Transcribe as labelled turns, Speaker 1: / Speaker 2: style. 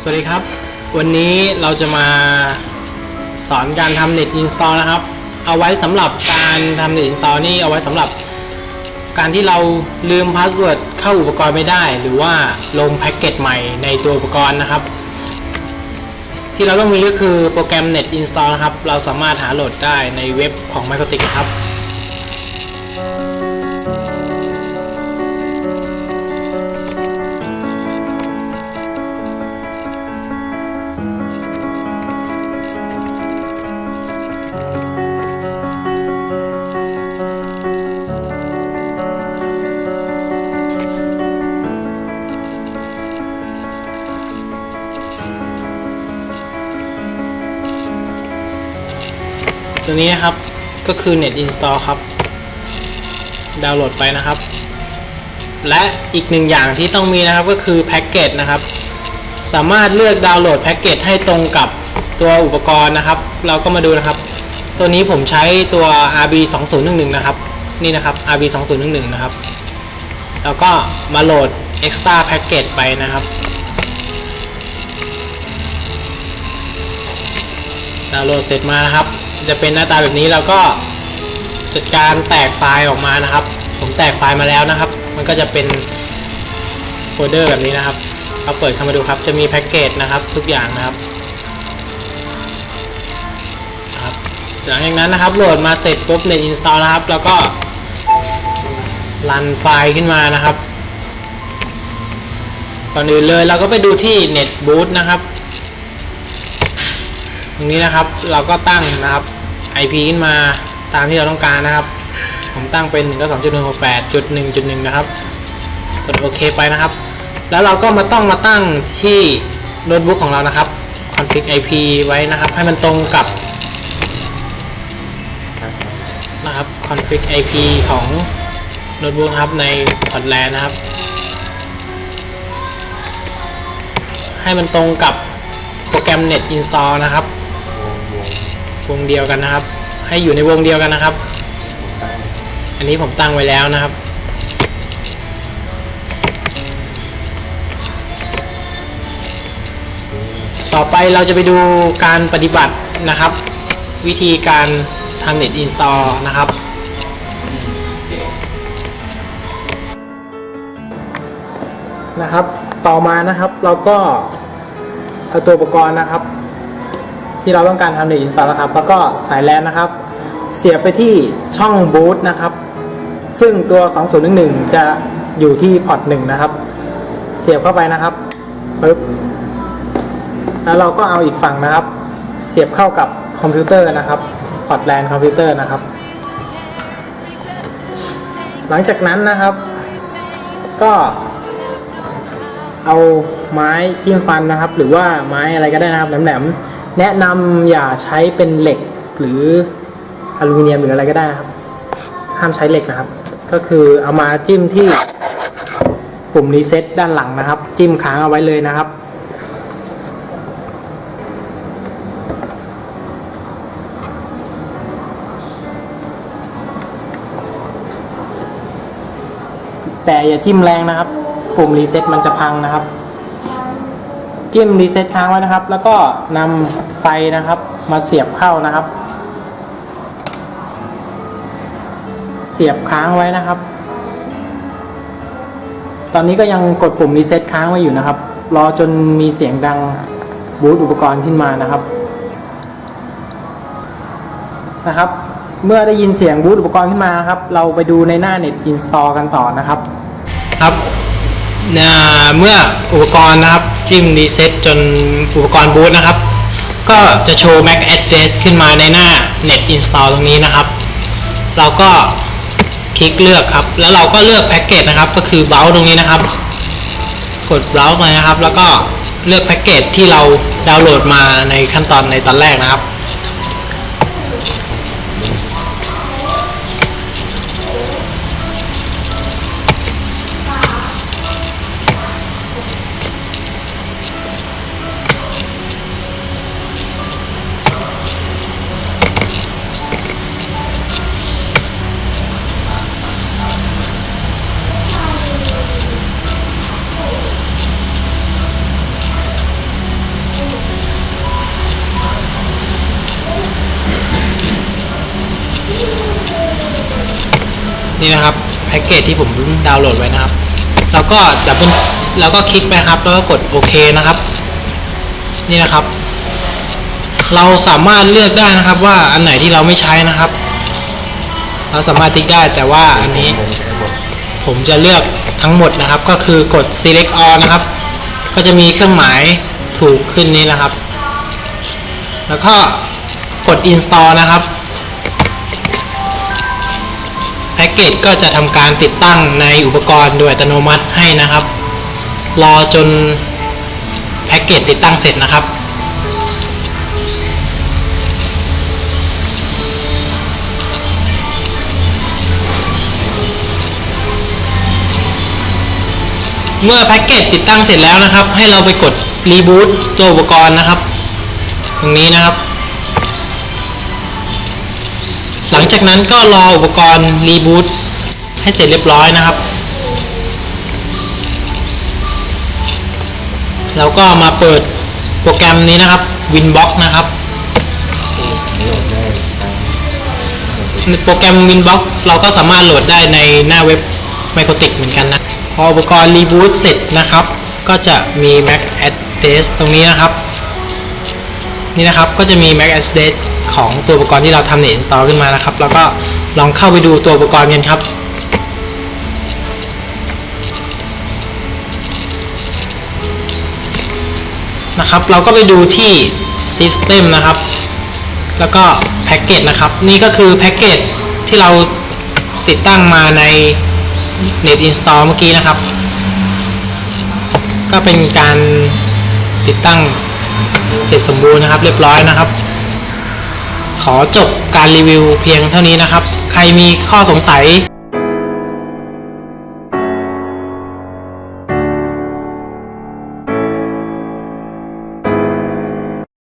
Speaker 1: สวัสดีครับ วันนี้เราจะมาสอนการทำ Net Install นะครับ เอาไว้สำหรับการทำ Net Install นี่เอาไว้สำหรับการที่เราลืมพาสเวิร์ดเข้าอุปกรณ์ไม่ได้ หรือว่าลงแพ็กเกจใหม่ในตัวอุปกรณ์นะครับ ที่เราต้องมีก็คือโปรแกรม Net Install นะครับ เราสามารถหาโหลดได้ในเว็บของ Microtik ครับ ตัวนี้นะครับก็คือ Net Install ครับ ดาวน์โหลดไปนะครับ และอีกหนึ่งอย่างที่ต้องมีนะครับก็คือแพ็กเกจนะครับ สามารถเลือกดาวน์โหลดแพ็กเกจให้ตรงกับตัวอุปกรณ์นะครับ เราก็มาดูนะครับ ตัวนี้ผมใช้ตัว RB 2011นะครับ นี่นะครับ RB 2011นะครับ แล้วก็มาโหลด extra package ไปนะครับ ดาวน์โหลดเสร็จมานะครับ จะเป็นหน้าตาแบบนี้แล้วก็จัดการแตกไฟล์ออกมานะครับ ผมแตกไฟล์มาแล้วนะครับ มันก็จะเป็นโฟลเดอร์แบบนี้นะครับเราเปิดเข้ามาดูครับจะมีแพ็กเกจนะครับทุกอย่างนะครับนะครับหลังจากนั้นนะครับโหลดมาเสร็จปุ๊บใน install นะครับ แล้วก็รันไฟล์ขึ้นมานะครับก่อนอื่นเลยเราก็ไปดูที่ net boot นะครับ ตรงนี้นะครับเราก็ตั้งนะครับ IP ขึ้นมาตามที่เราต้องการนะครับ ผมตั้งเป็น 192.168.1.1 นะครับ กดโอเคไปนะครับ แล้วเราก็มาต้องมาตั้งที่โน้ตบุ๊กของเรานะครับ config IP ไว้นะครับ ให้มันตรงกับนะครับ config IP ของโน้ตบุ๊กครับใน Hotland นะครับ ให้มันตรงกับโปรแกรม Net Install นะครับ วงเดียวกันนะครับ ให้อยู่ในวงเดียวกันนะครับ อันนี้ผมตั้งไว้แล้วนะครับ ต่อไปเราจะไปดูการปฏิบัตินะครับ วิธีการทำ Net Install นะครับนะครับ ต่อมานะครับเราก็เอาตัวอุปกรณ์นะครับ ที่เราต้องการทำในอินสตาแล้วครับ แล้วก็สายแลนนะครับ เสียบไปที่ช่องบูตนะครับ ซึ่งตัว 2011 จะอยู่ที่พอร์ต1นะครับ เสียบเข้าไปนะครับปึ๊บแล้วเราก็เอาอีกฝั่งนะครับ เสียบเข้ากับคอมพิวเตอร์นะครับพอร์ตแลนคอมพิวเตอร์นะครับ หลังจากนั้นนะครับ ก็เอาไม้จิ้มฟันนะครับ หรือว่าไม้อะไรก็ได้นะครับแหลมๆ แนะนำอย่าใช้เป็นเหล็กหรืออลูมิเนียมหรืออะไรก็ได้นะครับ ห้ามใช้เหล็กนะครับ ก็คือเอามาจิ้มที่ปุ่มรีเซ็ตด้านหลังนะครับ จิ้มค้างเอาไว้เลยนะครับ แต่อย่าจิ้มแรงนะครับ ปุ่มรีเซ็ตมันจะพังนะครับ จิ้มรีเซ็ตค้างไว้นะครับ แล้วก็นำไฟนะครับมาเสียบเข้านะครับ เสียบค้างไว้นะครับ ตอนนี้ก็ยังกดปุ่มรีเซ็ตค้างไว้อยู่นะครับ รอจนมีเสียงดังบูตอุปกรณ์ขึ้นมานะครับนะครับ เมื่อได้ยินเสียงบูตอุปกรณ์ขึ้นมาครับ เราไปดูในหน้า Net Install กันต่อนะครับ ครับ เมื่ออุปกรณ์นะครับจิ้มรีเซ็ตจนอุปกรณ์บูตนะครับ ก็จะโชว์ MAC address ขึ้นมาในหน้า Net Install ตรงนี้นะครับ เราก็คลิกเลือกครับ แล้วเราก็เลือกแพ็กเกจนะครับ ก็คือ browse ตรงนี้นะครับ กด browse เลยนะครับ แล้วก็เลือกแพ็กเกจที่เราดาวน์โหลดมาในขั้นตอนในตอนแรกนะครับ นี่นะครับแพ็กเกจที่ผมดาวน์โหลดไว้นะครับ แล้วก็ดับเบิลแล้วก็คลิกไปครับแล้วก็กดโอเคนะครับ นี่นะครับ เราสามารถเลือกได้นะครับว่าอันไหนที่เราไม่ใช้นะครับ เราสามารถติ๊กได้แต่ว่าอันนี้ผมจะเลือกทั้งหมดนะครับ ก็คือกด select all นะครับ ก็จะมีเครื่องหมายถูกขึ้นนี้นะครับ แล้วก็กด install นะครับ เกจก็จะทำการติดตั้งในอุปกรณ์โดยอัตโนมัติให้นะครับ รอจนแพ็กเกจติดตั้งเสร็จนะครับ เมื่อแพ็กเกจติดตั้งเสร็จแล้วนะครับ ให้เราไปกดรีบูตตัวอุปกรณ์นะครับ ตรงนี้นะครับ จากนั้นก็รออุปกรณ์รีบูตให้เสร็จเรียบร้อยนะครับ แล้วก็มาเปิดโปรแกรมนี้นะครับ Winbox นะครับ โปรแกรม Winbox เราก็สามารถโหลดได้ในหน้าเว็บ Microtik เหมือนกันนะ พออุปกรณ์รีบูตเสร็จนะครับ ก็จะมี Mac address ตรงนี้นะครับ นี่นะครับก็จะมี Mac address ของตัวอุปกรณ์ที่เราทำเน็ต install ขึ้นมานะครับ แล้วก็ลองเข้าไปดูตัวอุปกรณ์กันครับนะครับ เราก็ไปดูที่ System นะครับ แล้วก็แพ็กเกจนะครับ นี่ก็คือแพ็กเกจที่เราติดตั้งมาใน Net Install เมื่อกี้นะครับ ก็เป็นการติดตั้งเสร็จสมบูรณ์นะครับ เรียบร้อยนะครับ ขอจบการรีวิวเพียงเท่านี้นะครับ ใครมีข้อสงสัย